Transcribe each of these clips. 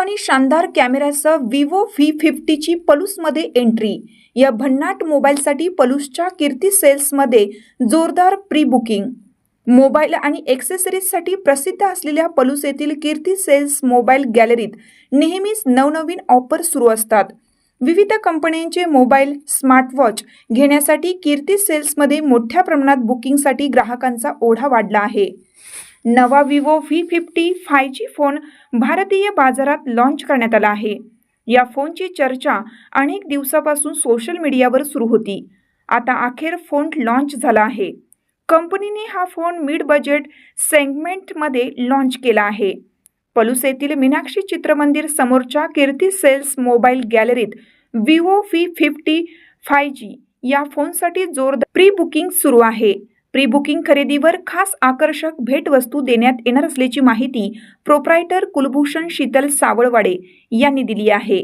आणि शानदार कॅमेऱ्यासह विवो व्ही फिफ्टीची पलूसमध्ये एंट्री. या भन्नाट मोबाईलसाठी पलूसच्या कीर्ती सेल्समध्ये जोरदार प्री बुकिंग मोबाईल आणि ॲक्सेसरीजसाठी प्रसिद्ध असलेल्या पलूस येथील कीर्ती सेल्स मोबाईल गॅलरीत नेहमीच नवनवीन ऑफर सुरू असतात. विविध कंपन्यांचे मोबाईल स्मार्टवॉच घेण्यासाठी कीर्ती सेल्समध्ये मोठ्या प्रमाणात बुकिंगसाठी ग्राहकांचा ओढा वाढला आहे. नवा Vivo V fifty five G phone भारतीय बाजारात लॉन्च करण्यात आला आहे. या फोनची चर्चा अनेक दिवसापासून सोशल मीडियावर सुरू होती. आता अखेर फोन लॉन्च झाला आहे. कंपनीने हा फोन मिड बजेट सेगमेंटमध्ये लॉन्च केला आहे. पलूस येथील मीनाक्षी चित्रमंदिर समोरच्या Kirti sales mobile गॅलरीत Vivo V fifty five G या फोनसाठी जोरदार प्री बुकिंग सुरू आहे. प्री बुकिंग खरेदीवर खास आकर्षक भेटवस्तू देण्यात येणार असल्याची माहिती प्रोप्रायटर कुलभूषण शीतल सावळवाडे यांनी दिली आहे.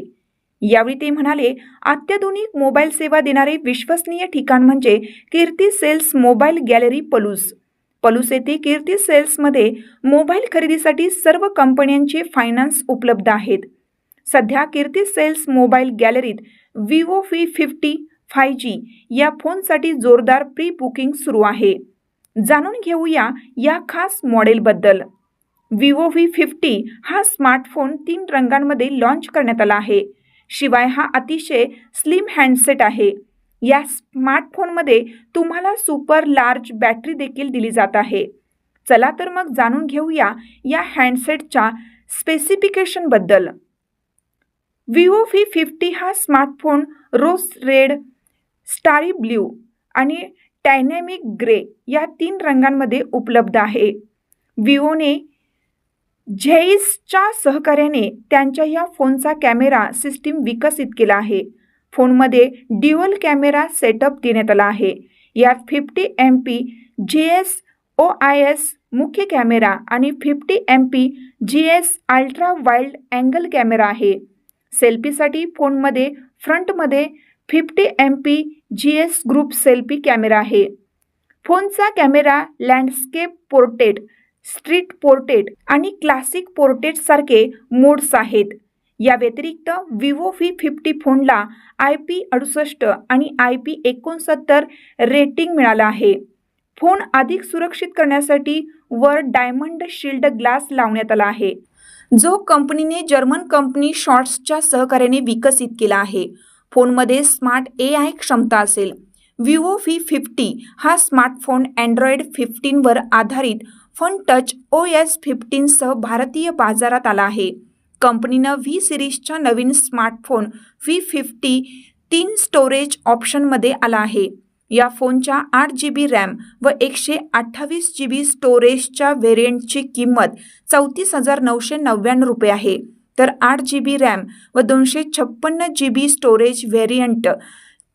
यावेळी ते म्हणाले अत्याधुनिक मोबाईल सेवा देणारे विश्वसनीय ठिकाण म्हणजे Kirti sales mobile gallery Palus. Palus येथे कीर्ती सेल्समध्ये मोबाईल खरेदीसाठी सर्व कंपन्यांचे फायनान्स उपलब्ध आहेत. सध्या Kirti sales mobile गॅलरीत Vivo V fifty five G या फोनसाठी जोरदार प्री बुकिंग सुरू आहे. जाणून घेऊया या खास मॉडेलबद्दल विवो व्ही फिफ्टी हा स्मार्टफोन तीन रंगांमध्ये लॉन्च करण्यात आला आहे. शिवाय हा अतिशय स्लिम हँडसेट आहे. या स्मार्टफोनमध्ये तुम्हाला सुपर लार्ज बॅटरी देखील दिली जात आहे. चला तर मग जाणून घेऊया या हँडसेटच्या स्पेसिफिकेशनबद्दल विवो व्ही फिफ्टी हा smartphone rose red starry blue आणि डायनॅमिक ग्रे या तीन रंगांमध्ये उपलब्ध आहे. विवोने झेईसच्या सहकार्याने त्यांच्या या फोनचा कॅमेरा सिस्टीम विकसित केला आहे. फोनमध्ये ड्युअल कॅमेरा सेटअप देण्यात आला आहे. यात fifty M P G S O I S मुख्य कॅमेरा आणि fifty M P G S ultra wild angle camera आहे. सेल्फीसाठी फोनमध्ये फ्रंटमध्ये fifty M P G S group selfie camera आहे. फोनचा camera landscape portrait street portrait आणि classic पोर्टेटसारखे modes आहेत. या व्यतिरिक्त विवो व्ही फिफ्टी फोनला आय पी अडुसष्ट आणि आय पी एकोणसत्तर रेटिंग मिळालं आहे. फोन अधिक सुरक्षित करण्यासाठी वर डायमंड शिल्ड ग्लास लावण्यात आला आहे. जो कंपनीने जर्मन कंपनी शॉर्ट्सच्या सहकार्याने विकसित केला आहे. फोनमध्ये स्मार्ट ए आय क्षमता असेल. विवो व्ही फिफ्टी हा स्मार्टफोन अँड्रॉइड फिफ्टीनवर आधारित फन टच ओ एस फिफ्टीनसह भारतीय बाजारात आला आहे. कंपनीनं व्ही सिरीजच्या नवीन स्मार्टफोन व्ही फिफ्टी तीन स्टोरेज ऑप्शनमध्ये आला आहे. या फोनच्या आठ जी बी रॅम व एकशे अठ्ठावीस जी बी स्टोरेजच्या व्हेरियंटची किंमत चौतीस हजार नऊशे नव्याण्णव रुपये आहे. तर आठ जी बी रॅम व दोनशे छप्पन्न जी बी स्टोरेज व्हेरियंट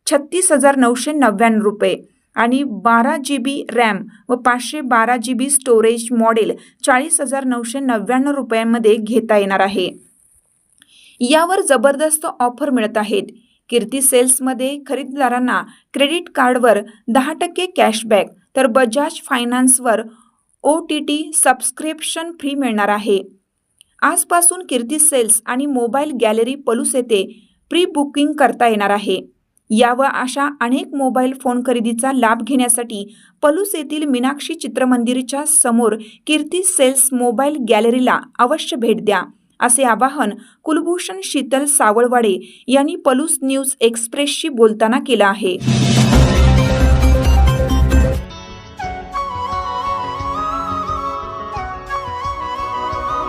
छत्तीस हजार नऊशे नव्याण्णव रुपये आणि बारा जी बी रॅम व पाचशे बारा जी बी स्टोरेज मॉडेल चाळीस हजार नऊशे नव्याण्णव रुपयांमध्ये घेता येणार आहे. यावर जबरदस्त ऑफर मिळत आहेत. कीर्ती सेल्समध्ये खरेदीदारांना क्रेडिट कार्डवर दहा टक्के कॅशबॅक तर Bajaj फायनान्सवर O T T subscription free मिळणार आहे. आजपासून कीर्ती सेल्स आणि मोबाईल गॅलरी पलूस येथे प्री बुकिंग करता येणार आहे. या व अशा अनेक मोबाईल फोन खरेदीचा लाभ घेण्यासाठी पलूस येथील मीनाक्षी चित्रमंदिरच्या समोर कीर्ती सेल्स मोबाईल गॅलरीला अवश्य भेट द्या असे आवाहन कुलभूषण शीतल सावळवाडे यांनी पलूस न्यूज एक्सप्रेसशी बोलताना केलं आहे.